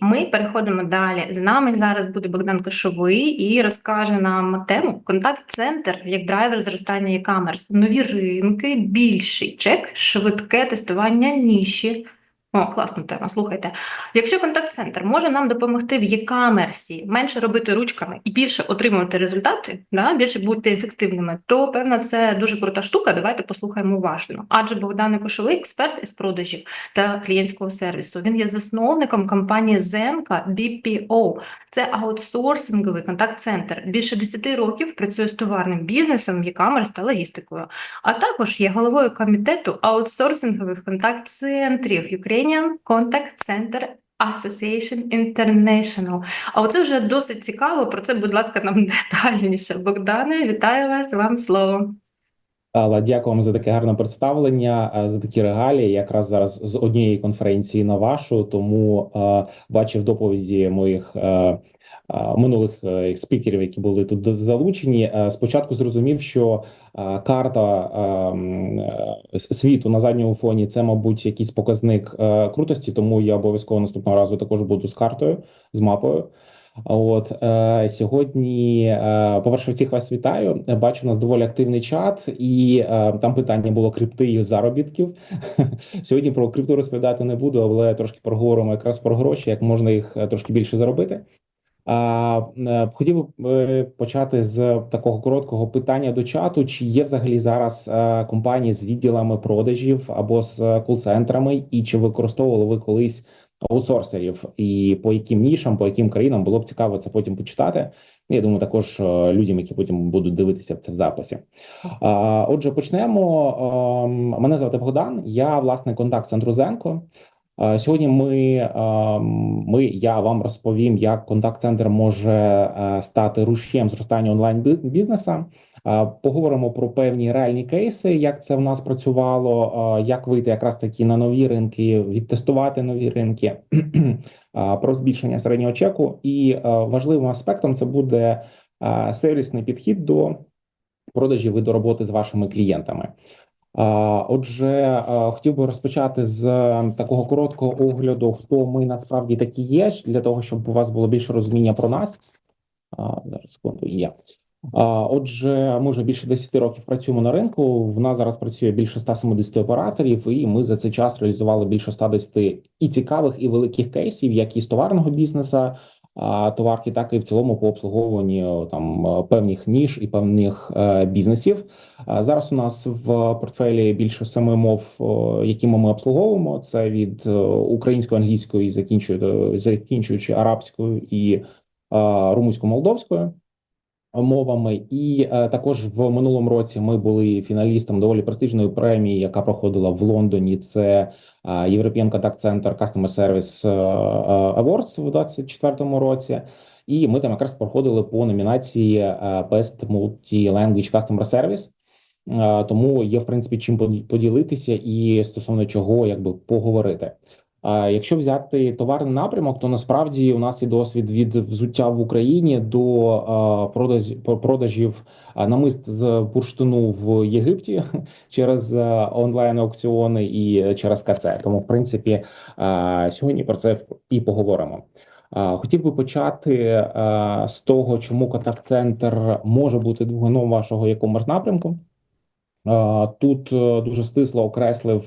Ми переходимо далі. З нами зараз буде Богдан Кошовий і розкаже нам тему контакт-центр як драйвер зростання e-commerce. Нові ринки, більший чек, швидке тестування ніші. О, класна тема. Слухайте. Якщо контакт-центр може нам допомогти в e-commerce менше робити ручками і більше отримувати результати, да, більше бути ефективними, то певно це дуже крута штука. Давайте послухаємо уважно. Адже Богдан Кошовий експерт із продажів та клієнтського сервісу. Він є засновником компанії Zenka BPO. Це аутсорсинговий контакт-центр. Більше 10 років працює з товарним бізнесом, e-commerce та логістикою. А також є головою комітету аутсорсингових контакт-центрів Ukrainian Contact Center Association International. А оце вже досить цікаво. Про це, будь ласка, нам детальніше. Богдане, вітаю вас, вам слово. Але дякую вам за таке гарне представлення, е, за такі регалії. Якраз зараз з однієї конференції на вашу, тому е, бачив доповіді моїх е, минулих спікерів, які були тут залучені. Спочатку зрозумів, що карта світу на задньому фоні це, мабуть, якийсь показник крутості, тому я обов'язково наступного разу також буду з картою, з мапою. От е, сьогодні, е, по-перше, всіх вас вітаю. Бачу, у нас доволі активний чат, і е, там питання було крипти і заробітків. Сьогодні про крипту розповідати не буду, але трошки проговоримо якраз про гроші, як можна їх е, трошки більше заробити. А е, хотів би е, почати з такого короткого питання до чату: чи є взагалі зараз компанії з відділами продажів або з кол-центрами, і чи використовували ви колись аутсорсерів, і по яким нішам, по яким країнам було б цікаво це потім почитати. Я думаю, також е, людям, які потім будуть дивитися це в записі. Отже, почнемо. Ем, Мене звати Богдан. Я власне контакт центру Зенко. Сьогодні ми, ем, ми я вам розповім, як контакт-центр може е, стати рушієм зростання онлайн бі- бізнеса. Поговоримо про певні реальні кейси, як це в нас працювало, як вийти якраз таки на нові ринки, відтестувати нові ринки, про збільшення середнього чеку. І важливим аспектом це буде сервісний підхід до продажів і до роботи з вашими клієнтами. Отже, хотів би розпочати з такого короткого огляду, хто ми насправді такі є, для того, щоб у вас було більше розуміння про нас. Зараз секунду є. Отже, ми вже більше 10 років працюємо на ринку. В нас зараз працює більше 170 операторів, і ми за цей час реалізували більше 110 і цікавих, і великих кейсів, як і з товарного бізнесу, товарки, так і в цілому по обслуговуванню там е, певних ніж і певних е, бізнесів. Зараз у нас в портфелі більше семи мов, які ми обслуговуємо. Це від е, української, англійської, закінчуючи арабською і румунсько-молдовською мовами. І е, також в минулому році ми були фіналістом доволі престижної премії, яка проходила в Лондоні. Це е, European Contact Center Customer Service е, Awards в 2024 році. І ми там якраз проходили по номінації Best Multi-Language Customer Service. Тому є в принципі чим поді- поділитися і стосовно чого якби поговорити. Якщо взяти товарний напрямок, то насправді у нас є досвід від взуття в Україні до продаж, продажів намист з бурштину в Єгипті через онлайн аукціони і через КЦ. Тому, в принципі, сьогодні про це і поговоримо. Хотів би почати з того, чому контакт-центр може бути двигуном вашого e-commerce напрямку. Тут е, дуже стисло окреслив,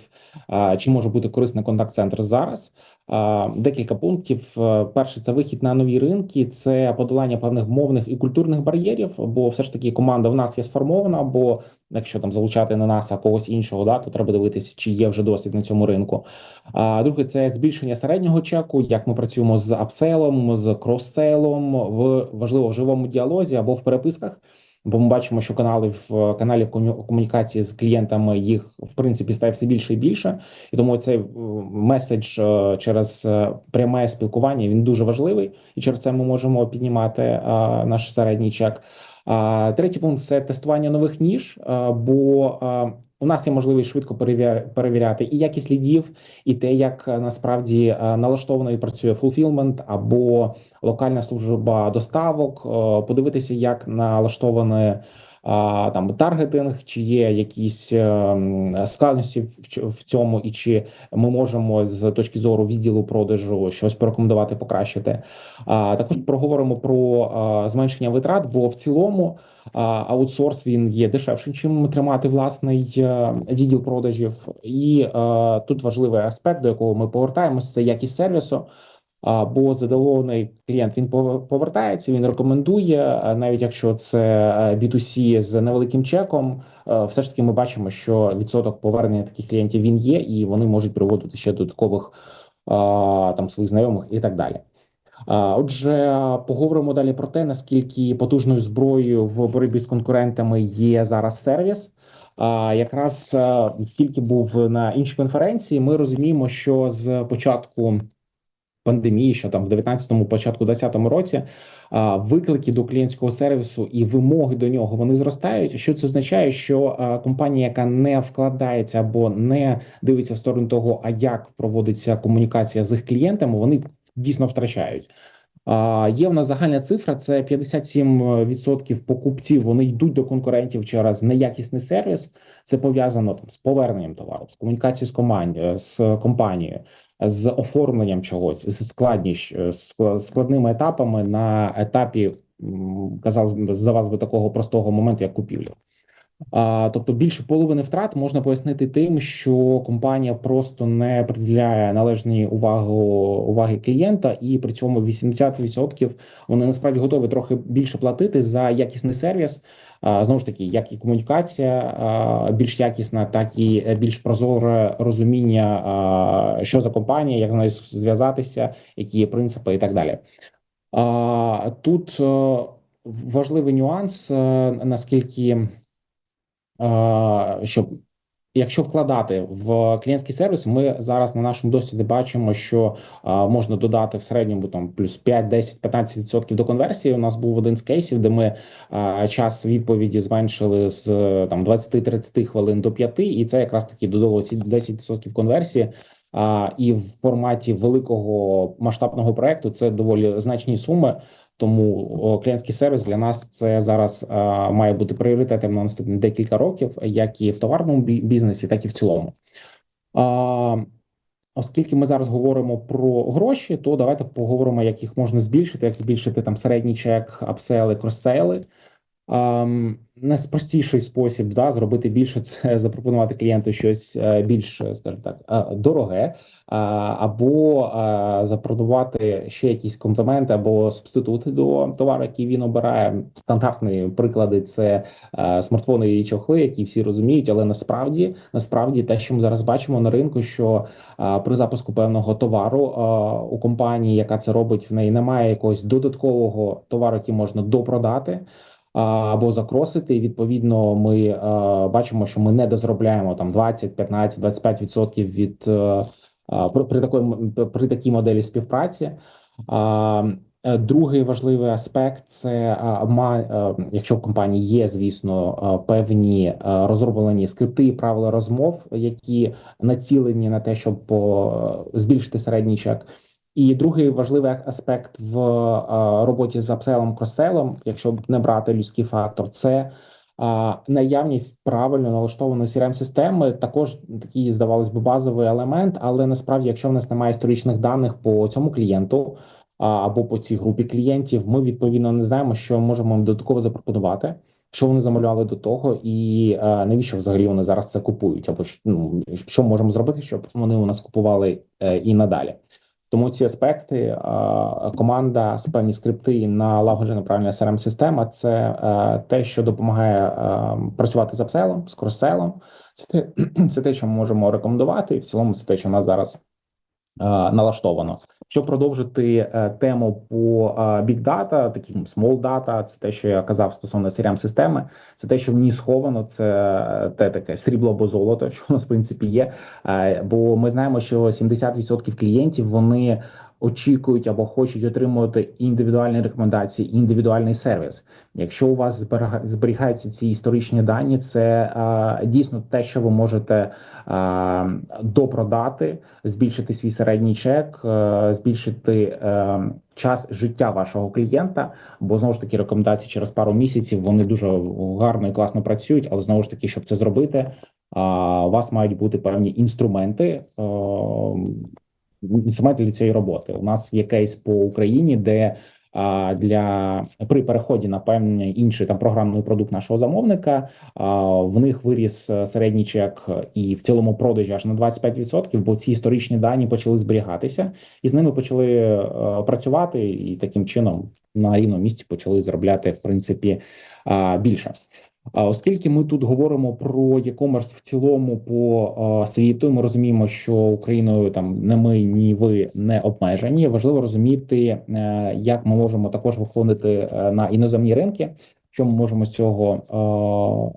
чи може бути корисний контакт-центр зараз. Декілька пунктів. Е, Перше, це вихід на нові ринки, це подолання певних мовних і культурних бар'єрів, бо все ж таки команда в нас є сформована, бо якщо там залучати не нас, а когось іншого, да, то треба дивитися, чи є вже досвід на цьому ринку. А друге, це збільшення середнього чеку, як ми працюємо з апселом, з кросселом, в важливо в живому діалозі або в переписках. Бо ми бачимо, що каналів каналів комунікації з клієнтами їх в принципі стає все більше і більше, і тому цей е, меседж е, через е, пряме спілкування він дуже важливий, і через це ми можемо піднімати наш середній чек. Третій пункт це тестування нових ніж, бо у нас є можливість швидко перевіряти і якість лідів, і те, як насправді налаштовано і працює фулфілмент або локальна служба доставок, подивитися, як налаштоване там таргетинг, чи є якісь ем, складності в, цьому, і чи ми можемо з точки зору відділу продажу щось порекомендувати, покращити. Також проговоримо про зменшення витрат, бо в цілому аутсорс він є дешевшим, чим тримати власний е, відділ продажів. І е, тут важливий аспект, до якого ми повертаємося, це якість сервісу. Бо задоволений клієнт він повертається, він рекомендує, навіть якщо це е, B2C з невеликим чеком, все ж таки ми бачимо, що відсоток повернення таких клієнтів він є, і вони можуть приводити ще додаткових там своїх знайомих і так далі. Отже, поговоримо далі про те, наскільки потужною зброєю в боротьбі з конкурентами є зараз сервіс. А якраз тільки був на іншій конференції, ми розуміємо, що з початку пандемії, що там в 19-му, початку 20-му році, виклики до клієнтського сервісу і вимоги до нього вони зростають. Що це означає, що компанія, яка не вкладається або не дивиться в сторону того, а як проводиться комунікація з їх клієнтами, вони дійсно втрачають. Є в нас загальна цифра: це 57% покупців. Вони йдуть до конкурентів через неякісний сервіс. Це пов'язано там з поверненням товару, з комунікацією з команді, з компанією, з оформленням чогось, з складніш складними етапами на етапі би, здавалось би такого простого моменту, як купівля. А, тобто більше половини втрат можна пояснити тим, що компанія просто не приділяє належної уваги уваги клієнта, і при цьому 80% вони насправді готові трохи більше платити за якісний сервіс. Знову ж таки, як і комунікація більш якісна, так і е, більш прозоре розуміння, що за компанія, як з нею зв'язатися, які є принципи і так далі. Тут е, важливий нюанс, е, наскільки е, що якщо вкладати в клієнтський сервіс, ми зараз на нашому досвіді бачимо, що е, можна додати в середньому там плюс 5, 10, 15% до конверсії. У нас був один з кейсів, де ми е, час відповіді зменшили з там 20-30 хвилин до 5, і це якраз таки додало ці 10% конверсії. А, і в форматі великого масштабного проекту це доволі значні суми. Тому клієнтський сервіс для нас це зараз а, має бути пріоритетом на наступні декілька років, як і в товарному бізнесі, так і в цілому. А, оскільки ми зараз говоримо про гроші, то давайте поговоримо, як їх можна збільшити, як збільшити там середній чек, апсели, кросейли. Найпростіший спосіб да, зробити більше це запропонувати клієнту щось е, більш, е, скажімо так, е, дороге, або запропонувати ще якісь комплементи або субститути до товару, який він обирає. Стандартні приклади це смартфони і чохли, які всі розуміють, але насправді насправді те, що ми зараз бачимо на ринку, що при запуску певного товару у компанії, яка це робить, в неї немає якогось додаткового товару, який можна допродати або закросити. І, Відповідно, ми е, бачимо, що ми не дозробляємо там 20, 15, 25% від е, при, м- при такій моделі співпраці. Е, Другий важливий аспект це якщо в компанії є, звісно, певні розроблені скрипти і правила розмов, які націлені на те, щоб збільшити середній чек. І другий важливий аспект в е, роботі з апселом кросселом, якщо не брати людський фактор, це наявність правильно налаштованої crm системи також такий, здавалось би, базовий елемент. Але насправді, якщо в нас немає історичних даних по цьому клієнту або по цій групі клієнтів, ми відповідно не знаємо, що можемо додатково запропонувати. Що вони замовляли до того, і е, навіщо взагалі вони зараз це купують? Або ну, що можемо зробити, щоб вони у нас купували е, і надалі? Тому ці аспекти команда з певні скрипти налагоджено правильна crm система це е, те, що допомагає е, працювати з апселом, з кросселом. Це те, це те, що ми можемо рекомендувати, і в цілому це те, що у нас зараз е, налаштовано. Щоб продовжити е, тему по е, Big Data, таким small data, це те, що я казав стосовно crm системи. Це те, що в ній сховано, це е, те таке срібло або золото, що у нас в принципі є. Е, Бо ми знаємо, що 70% клієнтів вони очікують або хочуть отримувати індивідуальні рекомендації, індивідуальний сервіс. Якщо у вас зберігаються ці історичні дані, це а, дійсно те, що ви можете а, допродати, збільшити свій середній чек, е, збільшити е, час життя вашого клієнта. Бо знову ж таки рекомендації через пару місяців вони дуже гарно і класно працюють, але знову ж таки, щоб це зробити, а, у вас мають бути певні інструменти. Е, Інструменти для цієї роботи. У нас є кейс по Україні, де а, для при переході на певний інший там програмний продукт нашого замовника а, в них виріс е, середній чек і в цілому продажі аж на 25%, бо ці історичні дані почали зберігатися, і з ними почали е, працювати, і таким чином на рівному місці почали заробляти в принципі а, більше. А оскільки ми тут говоримо про e-commerce в цілому по світу, ми розуміємо, що Україною там не ми, ні ви не обмежені. Важливо розуміти, е, як ми можемо також виходити е, на іноземні ринки, що ми можемо з цього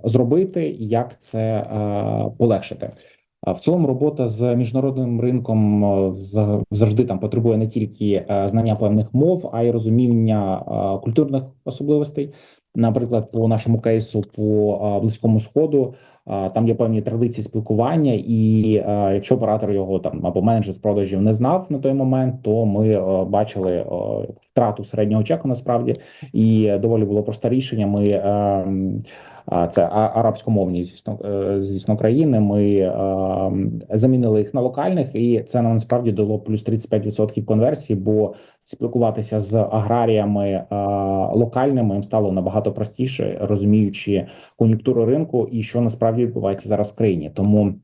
зробити, і як це е, полегшити. В цілому робота з міжнародним ринком за- завжди там потребує не тільки знання певних мов, а й розуміння культурних особливостей. Наприклад, по нашому кейсу по близькому сходу там є певні традиції спілкування, і якщо оператор його там або менеджер з продажів не знав на той момент, то ми бачили втрату середнього чеку насправді, і доволі було просте рішення. Ми е, м, а, це арабськомовні, звісно, е, звісно, країни. Ми е, замінили їх на локальних, і це нам насправді дало плюс 35% конверсії, бо спілкуватися з аграріями е, локальними їм стало набагато простіше, розуміючи кон'юнктуру ринку і що насправді відбувається зараз в країні. Тому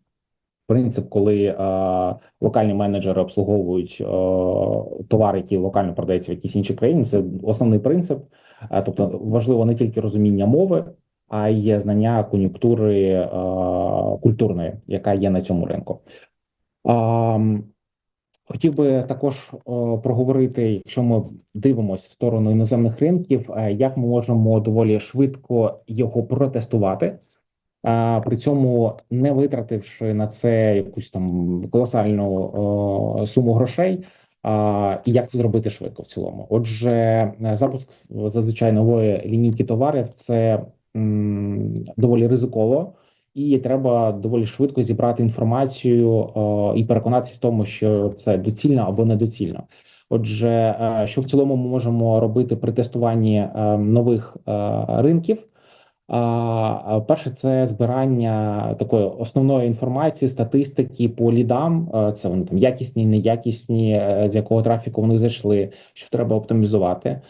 принцип, коли е, локальні менеджери обслуговують е, товар, який локально продається в якійсь іншій країні, це основний принцип. Е, тобто важливо не тільки розуміння мови, а й знання кон'юнктури е, культурної, яка є на цьому ринку. Хотів би також проговорити, якщо ми дивимося в сторону іноземних ринків, е, як ми можемо доволі швидко його протестувати, при цьому не витративши на це якусь там колосальну суму грошей. І як це зробити швидко в цілому? Отже, е, запуск зазвичай нової лінійки товарів це доволі ризиково, і треба доволі швидко зібрати інформацію е, і переконатися в тому, що це доцільно або недоцільно. Отже, е, що в цілому ми можемо робити при тестуванні е, нових ринків? Перше, це збирання такої основної інформації, статистики по лідам. Це вони там якісні, неякісні, з якого трафіку вони зайшли, що треба оптимізувати.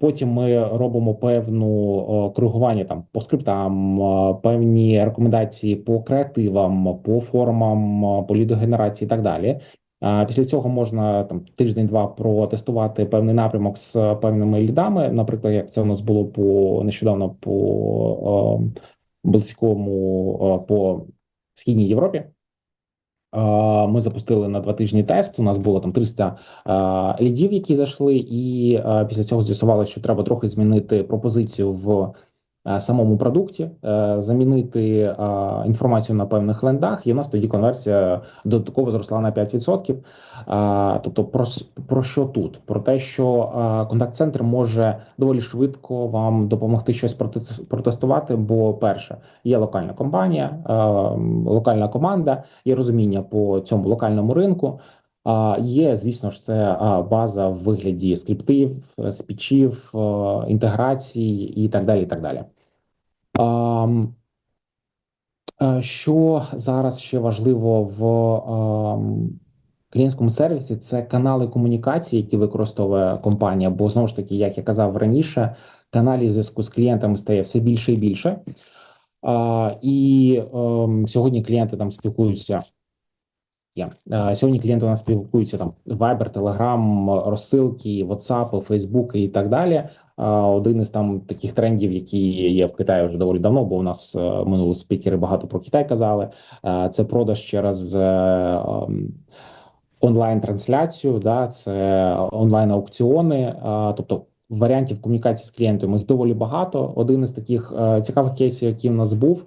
Потім ми робимо певну коригування там по скриптам, певні рекомендації по креативам, по формам, по лідогенерації і так далі. Після цього можна там тиждень-два протестувати певний напрямок з певними лідами. Наприклад, як це у нас було по нещодавно по близькому по східній Європі. Ми запустили на два тижні тест. У нас було там 300 е, лідів, які зайшли, і після цього з'ясувалося, що треба трохи змінити пропозицію в самому продукті, е, замінити е, інформацію на певних лендах, і у нас тоді конверсія додатково зросла на 5%. Тобто, про, про що тут? Про те, що контакт-центр може доволі швидко вам допомогти щось проте- протестувати. Бо, перше, є локальна компанія, локальна команда, є розуміння по цьому локальному ринку. А є, звісно ж, це база в вигляді скриптів, е, спічів, е, інтеграцій і так далі. І так далі. Е, Що зараз ще важливо в клієнтському сервісі, це канали комунікації, які використовує компанія. Бо знову ж таки, як я казав раніше, каналів зв'язку з клієнтами стає все більше і більше. І ем, сьогодні клієнти там спілкуються. Є. Е, Сьогодні клієнти у нас спілкуються там Viber, Telegram, розсилки, WhatsApp, Facebook і так далі. Один із там таких трендів, які є в Китаї вже доволі давно, бо у нас е, минули спікери багато про Китай казали. е, Це продаж через е, ем, онлайн-трансляцію, да, це онлайн-аукціони, тобто варіантів комунікації з клієнтом їх доволі багато. Один із таких е, цікавих кейсів, який в нас був,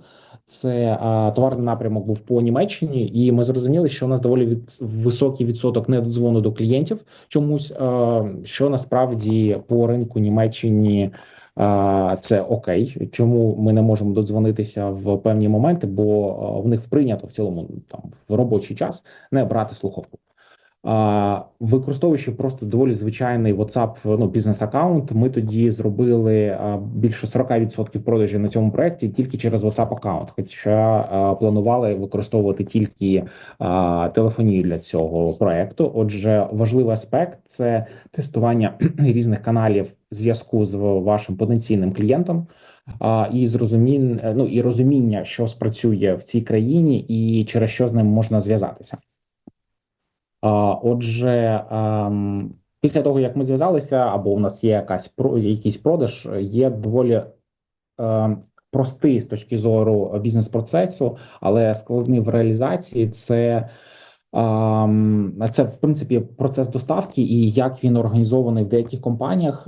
Це а, товарний напрямок був по Німеччині, і ми зрозуміли, що у нас доволі від, високий відсоток недодзвону до клієнтів чомусь, а, що насправді по ринку Німеччині а, це окей. Чому ми не можемо додзвонитися в певні моменти? Бо в них прийнято в цілому там в робочий час не брати слухавку. Використовуючи просто доволі звичайний WhatsApp ну, бізнес-аккаунт, ми тоді зробили більше 40% продажів на цьому проєкті тільки через WhatsApp аккаунт. Хоча планували використовувати тільки телефонію для цього проєкту. Отже, важливий аспект це тестування різних каналів зв'язку з вашим потенційним клієнтом. І зрозумін, ну і розуміння, що спрацює в цій країні, і через що з ним можна зв'язатися. Отже, ем, після того як ми зв'язалися, або у нас є якась якийсь продаж, є доволі ем, простий з точки зору бізнес-процесу, але складний в реалізації це. ем, Це в принципі процес доставки і як він організований в деяких компаніях.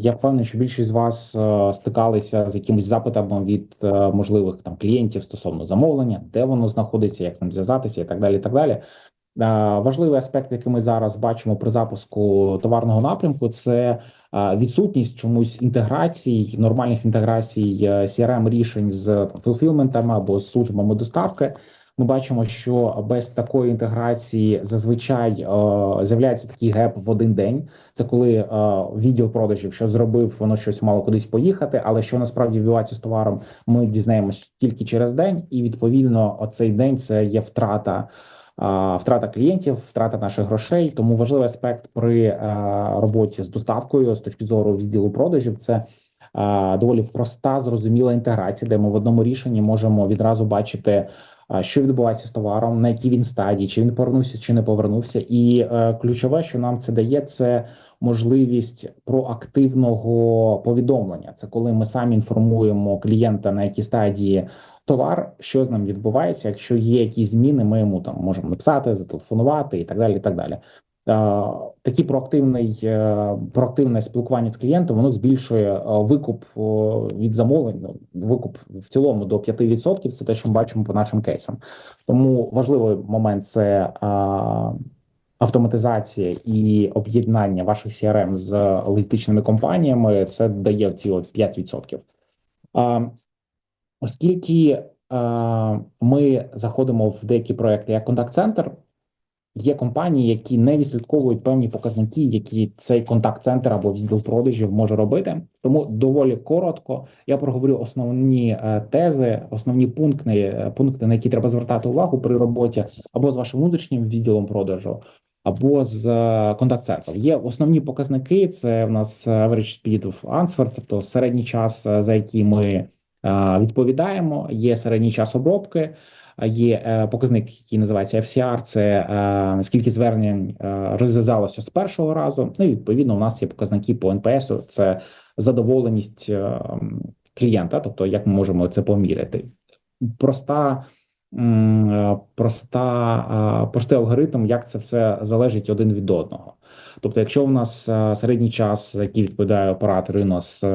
Я впевнений, що більшість з вас е, стикалися з якимись запитами від е, можливих там клієнтів стосовно замовлення, де воно знаходиться, як з ним зв'язатися, і так далі. І так далі. Е, Важливий аспект, який ми зараз бачимо при запуску товарного напрямку, це е, відсутність чомусь інтеграцій, нормальних інтеграцій crm рішень з фулфілментами або з службами доставки. Ми бачимо, що без такої інтеграції зазвичай е, з'являється такий геп в один день. Це коли е, відділ продажів що зробив, воно щось мало кудись поїхати, але що насправді відбувається з товаром, ми дізнаємося тільки через день, і відповідно, оцей день це є втрата. Втрата клієнтів, втрата наших грошей. Тому важливий аспект при е, роботі з доставкою з точки зору відділу продажів це е, доволі проста, зрозуміла інтеграція, де ми в одному рішенні можемо відразу бачити, що відбувається з товаром, на якій він стадії, чи він повернувся, чи не повернувся. І е, ключове, що нам це дає, це можливість проактивного повідомлення. Це коли ми самі інформуємо клієнта на якій стадії товар, що з ним відбувається. Якщо є якісь зміни, ми йому там можемо написати, зателефонувати і так далі. І так далі. Такий проактивний е, проактивне спілкування з клієнтом воно збільшує е, викуп від замовлень. ну, Викуп в цілому до 5%. Це те, що ми бачимо по нашим кейсам. Тому важливий момент це автоматизація і об'єднання ваших CRM з логістичними компаніями. Це дає ці от 5%. А, Оскільки е, ми заходимо в деякі проекти як контакт-центр, є компанії, які не відслідковують певні показники, які цей контакт-центр або відділ продажів може робити. Тому доволі коротко я проговорю основні е, тези, основні пункти, е, пункти, на які треба звертати увагу при роботі або з вашим внутрішнім відділом продажу. Або з е, контакт-центром. Є основні показники. Це в нас average speed of answer, тобто середній час, е, за який ми е, відповідаємо. Є середній час обробки, є е, показник, який називається FCR, Це е, скільки звернень е, розв'язалося з першого разу. Ну і відповідно, у нас є показники по НПС. Це задоволеність е, клієнта, тобто як ми можемо це поміряти. Проста. Е, Проста е, простий алгоритм, як це все залежить один від одного. Тобто, якщо у нас е, середній час, який відповідає оператор, у нас е,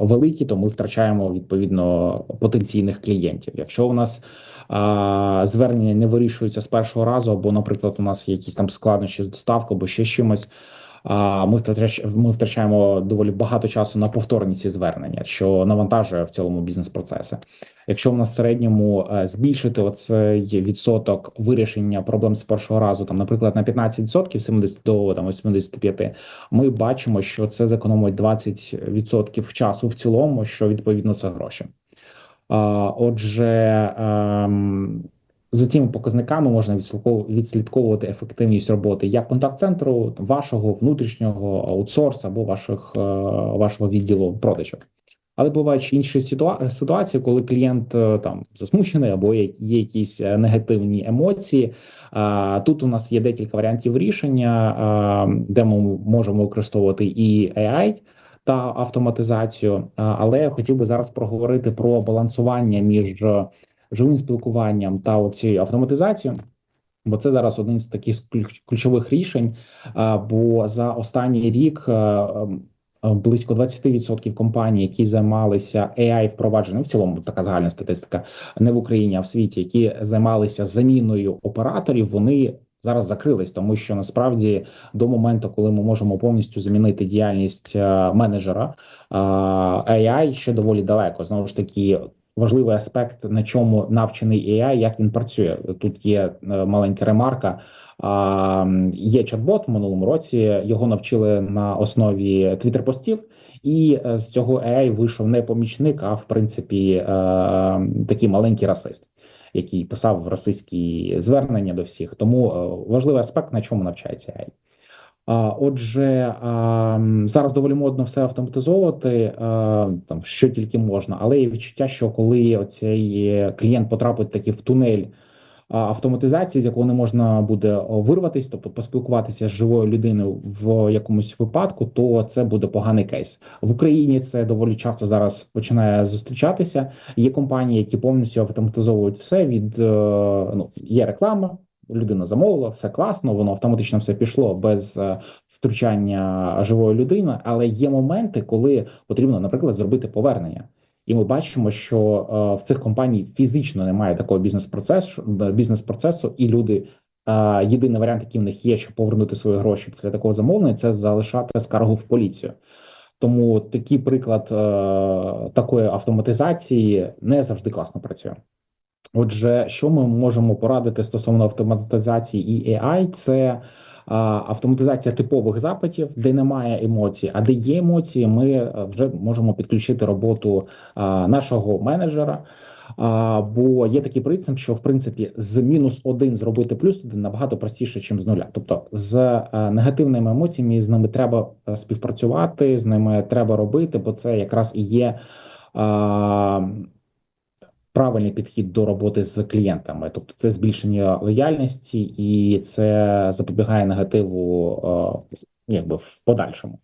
великий, то ми втрачаємо відповідно потенційних клієнтів. Якщо у нас звернення не вирішуються з першого разу, або, наприклад, у нас є якісь там складнощі з доставкою, або ще чимось. А ми ми втрачаємо доволі багато часу на повторні ці звернення, що навантажує в цілому бізнес-процеси. Якщо в нас в середньому е, збільшити оцей відсоток вирішення проблем з першого разу, там, наприклад, на 15%, 70 до там 85%, ми бачимо, що це зекономить 20% часу в цілому, що відповідно це гроші. А, Отже, ем, за цими показниками можна відслідков- відслідковувати ефективність роботи як контакт-центру, вашого внутрішнього аутсорсу або ваших, е, вашого відділу продажів. Але бувають інші ситуації, коли клієнт е, там засмучений або є, якісь е, негативні емоції. Тут у нас є декілька варіантів рішення, де ми можемо використовувати і AI, та автоматизацію. Але я хотів би зараз проговорити про балансування між живим спілкуванням та цією автоматизацією. Бо це зараз один з таких ключових рішень. Бо за останній рік е, ем, близько 20% компаній, які займалися AI впровадженням, в цілому така загальна статистика, не в Україні, а в світі, які займалися заміною операторів, вони зараз закрились, тому що насправді до моменту, коли ми можемо повністю замінити діяльність е, менеджера, е, AI ще доволі далеко. Знову ж таки, важливий аспект, на чому навчений AI, як він працює. Тут є е, маленька ремарка. Є чат-бот в минулому році. Його навчили на основі твіттер-постів, і е, з цього AI вийшов не помічник, а в принципі е, такий маленький расист, який писав російські звернення до всіх. Тому важливий аспект, на чому навчається AI. Отже, зараз доволі модно все автоматизовувати, там що тільки можна, але є відчуття, що коли оцей е, клієнт потрапить таки в тунель автоматизації, з якого не можна буде вирватися, тобто поспілкуватися з живою людиною в якомусь випадку, то це буде поганий кейс в Україні. Це доволі часто зараз починає зустрічатися. Є компанії, які повністю автоматизовують все від е, ну є реклама. Людина замовила, все класно, воно автоматично все пішло без е, втручання живої людини. Але є моменти, коли потрібно, наприклад, зробити повернення. І ми бачимо, що е, в цих компаній фізично немає такого бізнес-процесу, бізнес-процесу, і люди е, єдиний варіант, який в них є, щоб повернути свої гроші після такого замовлення, це залишати скаргу в поліцію. Тому такий приклад е, такої автоматизації не завжди класно працює. Отже, що ми можемо порадити стосовно автоматизації і AI, це а, автоматизація типових запитів, де немає емоцій, а де є емоції, ми е, вже можемо підключити роботу а, нашого менеджера. А, бо є такий принцип, що в принципі з мінус один зробити плюс один набагато простіше, ніж з нуля. Тобто з е, негативними емоціями з ними треба е, співпрацювати, з ними треба робити, бо це якраз і є. А, правильний підхід до роботи з клієнтами, тобто це збільшення лояльності і це запобігає негативу, е, якби в подальшому.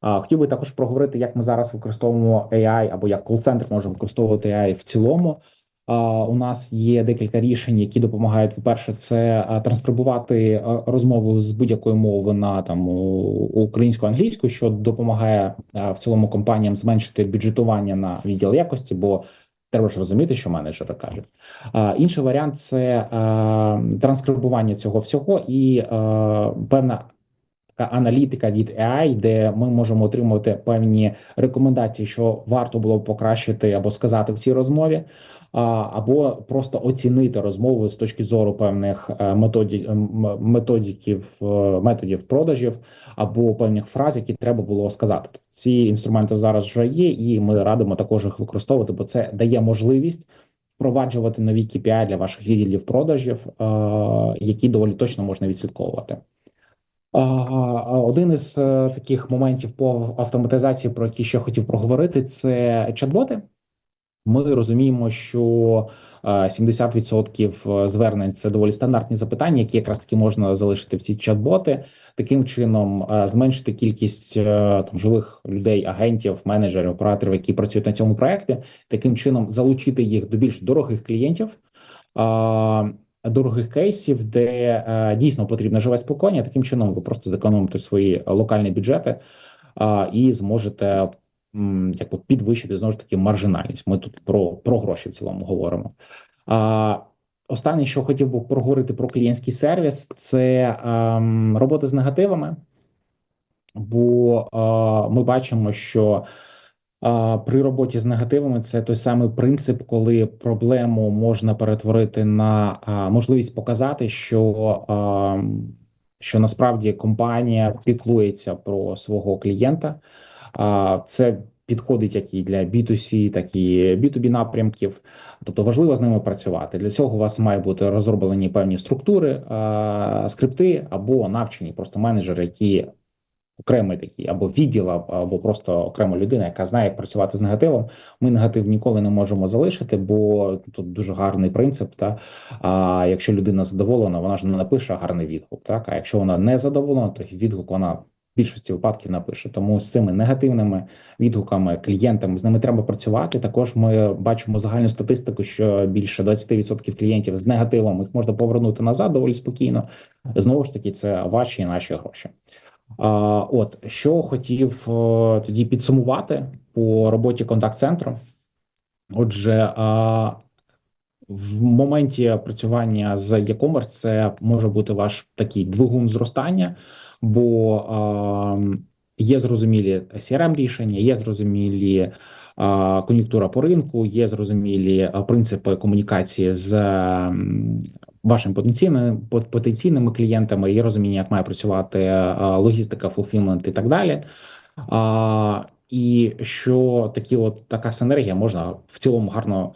А хотів би також проговорити, як ми зараз використовуємо AI, або як кол-центр може використовувати AI в цілому. А, У нас є декілька рішень, які допомагають. По перше, це транскрибувати розмову з будь-якої мови на там українську англійську, що допомагає в цілому компаніям зменшити бюджетування на відділ якості, бо Треба ж розуміти, що менеджери кажуть. А, інший варіант це а, транскрибування цього всього і а, певна така аналітика від AI, де ми можемо отримувати певні рекомендації, що варто було б покращити або сказати в цій розмові, або просто оцінити розмову з точки зору певних е, методі, методиків, е, методів продажів або певних фраз, які треба було сказати. Ці інструменти зараз вже є, і ми радимо також їх використовувати, бо це дає можливість впроваджувати нові KPI для ваших відділів продажів, е, які доволі точно можна відслідковувати. Один із таких моментів по автоматизації, про які ще хотів проговорити, це чат-боти. Ми розуміємо, що е, 70% звернень це доволі стандартні запитання, які якраз таки можна залишити в ці чат-боти. Таким чином е, зменшити кількість е, там живих людей, агентів, менеджерів, операторів, які працюють на цьому проекті. Таким чином залучити їх до більш дорогих клієнтів. Дорогих кейсів, де е, дійсно потрібне живе спілкування. Таким чином, ви просто зекономите свої локальні бюджети і зможете якби підвищити знову ж таки маржинальність. Ми тут про, про гроші в цілому говоримо. А, Останнє, що хотів би проговорити про клієнтський сервіс, це ем, робота з негативами, бо е, ми бачимо, що е, при роботі з негативами це той самий принцип, коли проблему можна перетворити на е, можливість показати, що, е, що насправді компанія піклується про свого клієнта. Це підходить як і для B2C, так і B2B напрямків. Тобто важливо з ними працювати. Для цього у вас має бути розроблені певні структури, скрипти або навчені просто менеджери, які окремий такий або відділ, або просто окрема людина, яка знає, як працювати з негативом. Ми негатив ніколи не можемо залишити, бо тут дуже гарний принцип. Та а якщо людина задоволена, вона ж не напише гарний відгук. Так а якщо вона не задоволена, то відгук вона. Більшості випадків напише, тому з цими негативними відгуками клієнтами з ними треба працювати. Також ми бачимо загальну статистику, що більше 20% клієнтів з негативом їх можна повернути назад доволі спокійно. Знову ж таки, це ваші і наші гроші. А, От що хотів е, тоді підсумувати по роботі контакт-центру. Отже, а, в моменті працювання з e-commerce це може бути ваш такий двигун зростання, бо є зрозумілі crm рішення, є зрозумілі кон'юнктура по ринку, є зрозумілі принципи комунікації з м, вашими потенційними клієнтами, є розуміння, як має працювати логістика, фулфілмент і так далі. А, і що такі, от така синергія можна в цілому гарно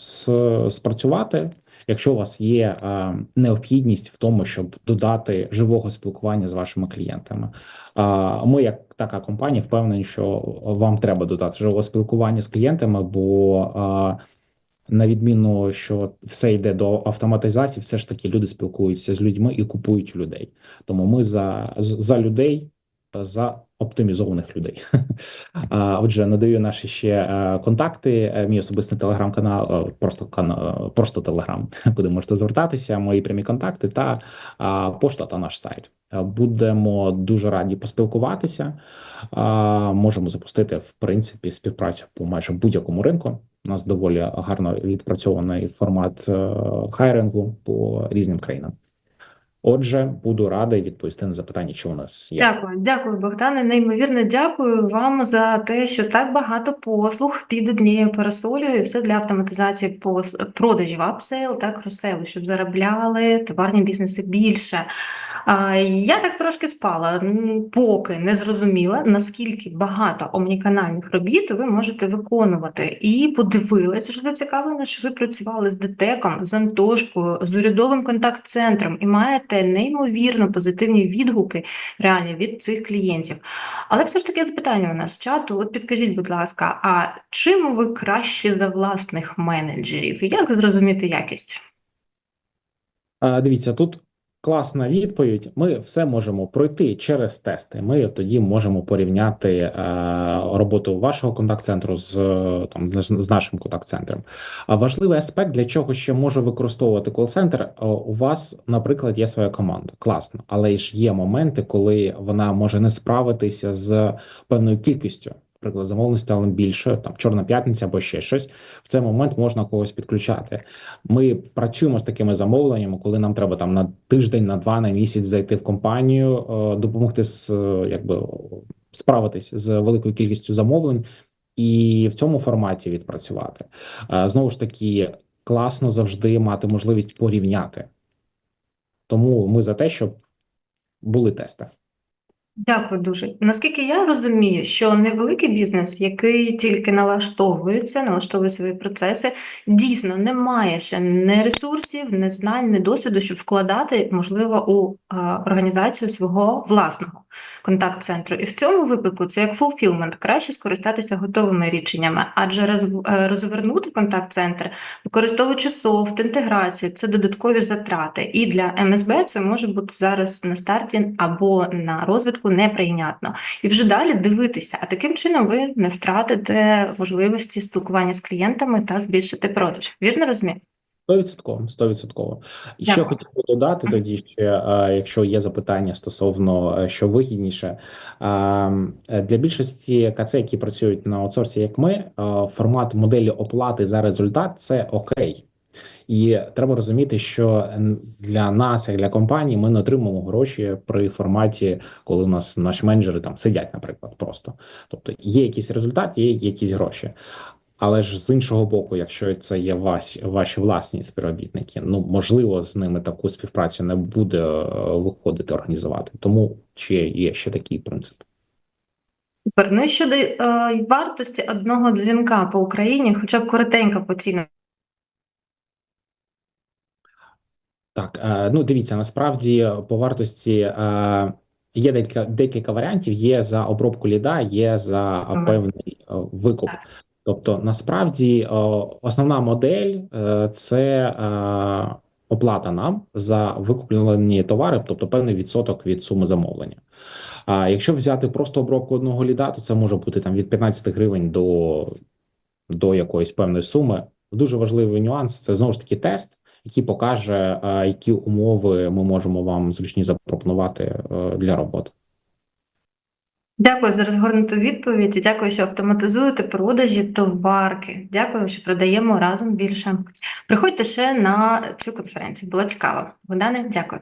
спрацювати, якщо у вас є необхідність в тому, щоб додати живого спілкування з вашими клієнтами. Ми, як така компанія, впевнені, що вам треба додати живого спілкування з клієнтами, бо на відміну, що все йде до автоматизації, все ж таки люди спілкуються з людьми і купують людей. Тому ми за, за людей, за оптимізованих людей. Отже, надаю наші ще е, контакти. е, Мій особистий телеграм-канал, е, просто просто телеграм, куди можете звертатися. Мої прямі контакти та пошта та наш сайт. Будемо дуже раді поспілкуватися. Можемо запустити в принципі співпрацю по майже будь-якому ринку. У нас доволі гарно відпрацьований формат хайрингу по різним країнам. Отже, буду радий відповісти на запитання, що у нас є. Дякую, дякую, Богдане. Неймовірно дякую вам за те, що так багато послуг під однією парасолею, все для автоматизації пос- продажів, апсейл та кросейл, щоб заробляли товарні бізнеси більше. Я так трошки спала, поки не зрозуміла, наскільки багато омніканальних робіт ви можете виконувати. І подивилася, що зацікавлена, що ви працювали з ДТЕКом, з Антошкою, з урядовим контакт-центром і маєте неймовірно позитивні відгуки реальні від цих клієнтів. Але все ж таки запитання у нас з чату. От підкажіть, будь ласка, а чим ви краще за власних менеджерів? Як зрозуміти якість? Дивіться, тут класна відповідь. Ми все можемо пройти через тести. Ми тоді можемо порівняти е, роботу вашого контакт-центру з е, там з, нашим контакт-центром. А важливий аспект, для чого ще може використовувати кол-центр. е, У вас, наприклад, є своя команда. Класно, але ж є моменти, коли вона може не справитися з певною кількістю. Наприклад, замовлень стало більше, там Чорна п'ятниця або ще щось. В цей момент можна когось підключати. Ми працюємо з такими замовленнями, коли нам треба там на тиждень, на два, на місяць зайти в компанію, е, допомогти з е, якби справитись з великою кількістю замовлень і в цьому форматі відпрацювати. Е, Знову ж таки, класно завжди мати можливість порівняти. Тому ми за те, щоб були тести. Дякую дуже. Наскільки я розумію, що невеликий бізнес, який тільки налаштовується, налаштовує свої процеси, дійсно не має ще не ресурсів, не знань, не досвіду, щоб вкладати, можливо, у а, організацію свого власного контакт-центру. І в цьому випадку це як фулфілмент, краще скористатися готовими рішеннями, адже роз- е, розвернути контакт-центр, використовуючи софт, інтеграції, це додаткові затрати. І для МСБ це може бути зараз на старті або на розвитку неприйнятно. І вже далі дивитися, а таким чином ви не втратите можливості спілкування з клієнтами та збільшити продаж. Вірно розумію? Стовідсотково, стовідсотково. І ще Дякую. хотів би додати тоді, ще, е, якщо є запитання стосовно е, що вигідніше, е, для більшості КЦ, які працюють на аутсорсі, як ми, формат моделі оплати за результат це окей. І треба розуміти, що для нас, як для компанії, ми не отримуємо гроші при форматі, коли у нас наші менеджери там сидять, наприклад, просто. Тобто є якийсь результат, є якісь гроші. Але ж з іншого боку, якщо це є ваші, ваші власні співробітники, ну можливо, з ними таку співпрацю не буде е, виходити організувати. Тому ще є ще такий принцип. Супер. Ну щодо е, вартості одного дзвінка по Україні, хоча б коротенько по цінам. Так, е, ну дивіться, насправді по вартості е, є декілька декілька варіантів. Є за обробку ліда, є за певний е, викуп. Тобто, насправді, е, основна модель е, це е, оплата нам за викуплені товари, тобто певний відсоток від суми замовлення. А якщо взяти просто обробку одного ліда, то це може бути там від 15 гривень до, до якоїсь певної суми. Дуже важливий нюанс це знову ж таки тест, який покаже, е, які умови ми можемо вам зручні запропонувати е, для роботи. Дякую за розгорнуту відповідь. і Дякую, що автоматизуєте продажі товарки. Дякую, що продаємо разом більше. Приходьте ще на цю конференцію. Було цікаво. Богдане, дякую.